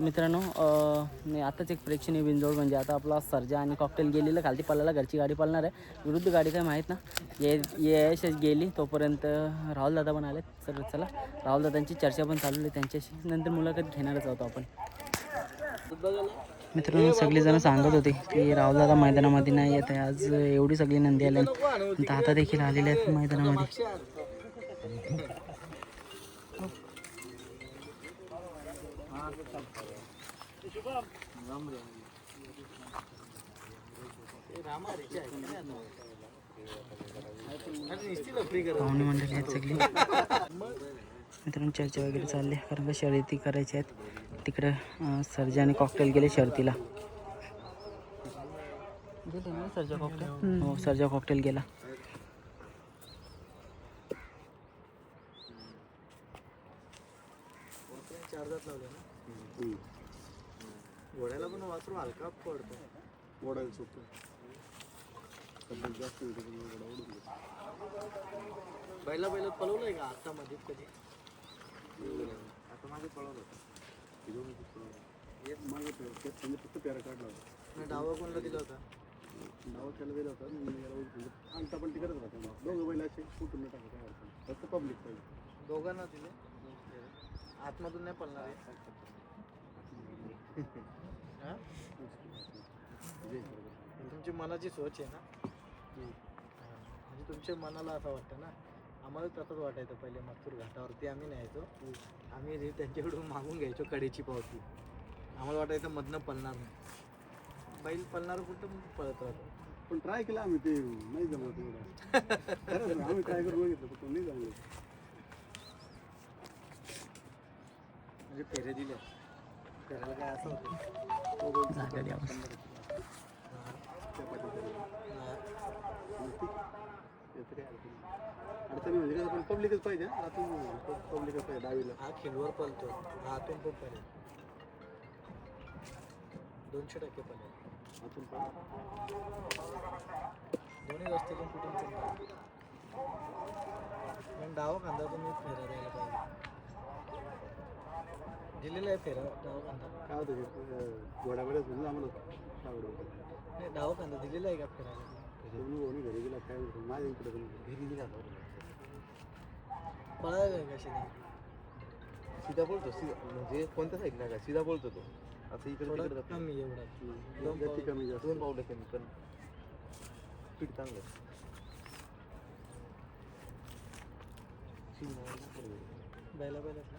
मित्रांनो आताच एक प्रेक्षणीय बिंजोड म्हणजे आता आपला सर्जा आणि कॉकटेल गेलेलं खालती पळायला घरची गाडी पालणार आहे. विरुद्ध गाडी काय माहीत ना? ये यश गेली तोपर्यंत राहुल दादा पण आले सर चला. राहुल दादांची चर्चा पण चालू आहे त्यांच्याशी. नंतर मुलाखत घेणारच आहोत आपण. मित्रांनो सगळेजण सांगत होते की राहुल दादा मैदानामध्ये नाही येत आहे. आज एवढी सगळी नंदी आल्या आता देखील आलेल्या आहेत मैदानामध्ये. पाहुणे मंडळी आहेत सगळी. मित्रांनो चर्चा वगैरे चालली कारण का शर्यती करायच्या आहेत. तिकडं अं, सर्जा आणि कॉकटेल गेले शर्तीला सर्जा कॉकटेल हो सर्जा कॉकटेल गेला. घोड्याला पण वासरू हलका पडतो. ओढायला सोपं सध्या जास्त ओढून घेतो. बैला बैला पळवलंय का आता मध्ये कधी? आता मागे पळवलं होतं. पळवलं. एक मागे पळवलं. त्यात त्यांनी फक्त प्यारा काढला होता. नाही डावा कोणला दिला होता? नाव त्याला दिलं होतं. मी याला ओळखलं. अंगठा पण तिकडच राहते मग दोघं कुठून टाकत. फक्त पब्लिक पाहिजे. दोघांना दिले? आतमधून नाही पडणार आहे तुमची मनाची सोच आहे ना? म्हणजे तुमच्या मनाला असं वाटतं ना? आम्हाला तसंच वाटायचं पहिले मथुर घाटावरती आम्ही न्यायचो. आम्ही रे त्यांच्याकडून मागून घ्यायचो कडेची पावती. आम्हाला वाटायचं मधनं पळणार नाही. बैल पळणार कुठं पळत राहतो? पण ट्राय केलं आम्ही ते नाही जमत एवढं. आम्ही ट्राय करून बघितलं पण नाही जमलं म्हणजे फेरे दिले फेऱ्याला काय असं हा. अडचण म्हणजे कसं पण पब्लिकच पाहिजे हा. आतून पब्लिकच पाहिजे डावीला. हा खिलवर पळतो हातून पण पळेल. दोनशे टक्के पळेल. आतून पण. दोन्ही रस्त्यातून कुठून पण पण डावा खांदा तुम्ही फेरा द्यायला पाहिजे. दिलेला आहे फेरा डावा खांदा काय होतं घोड्यावरच म्हणजे आम्हाला आवडत नाही डावा दिलेला आहे का फेरायला? भाऊनी घरी गेला काय होतं माझ्या इकडे पण घरी गेला पळायला आहे कशी नाही सीधा बोलतो सीधा म्हणजे कोणत्या साईडला का सीधा बोलतो तो. असं इकडे तिकडे थोडं जातो. कमी एवढा. दोन गती पाऊल- कमी जास्त. दोन पावलं कमी पण स्पीड चांगलं आहे. बैला बैलाच ना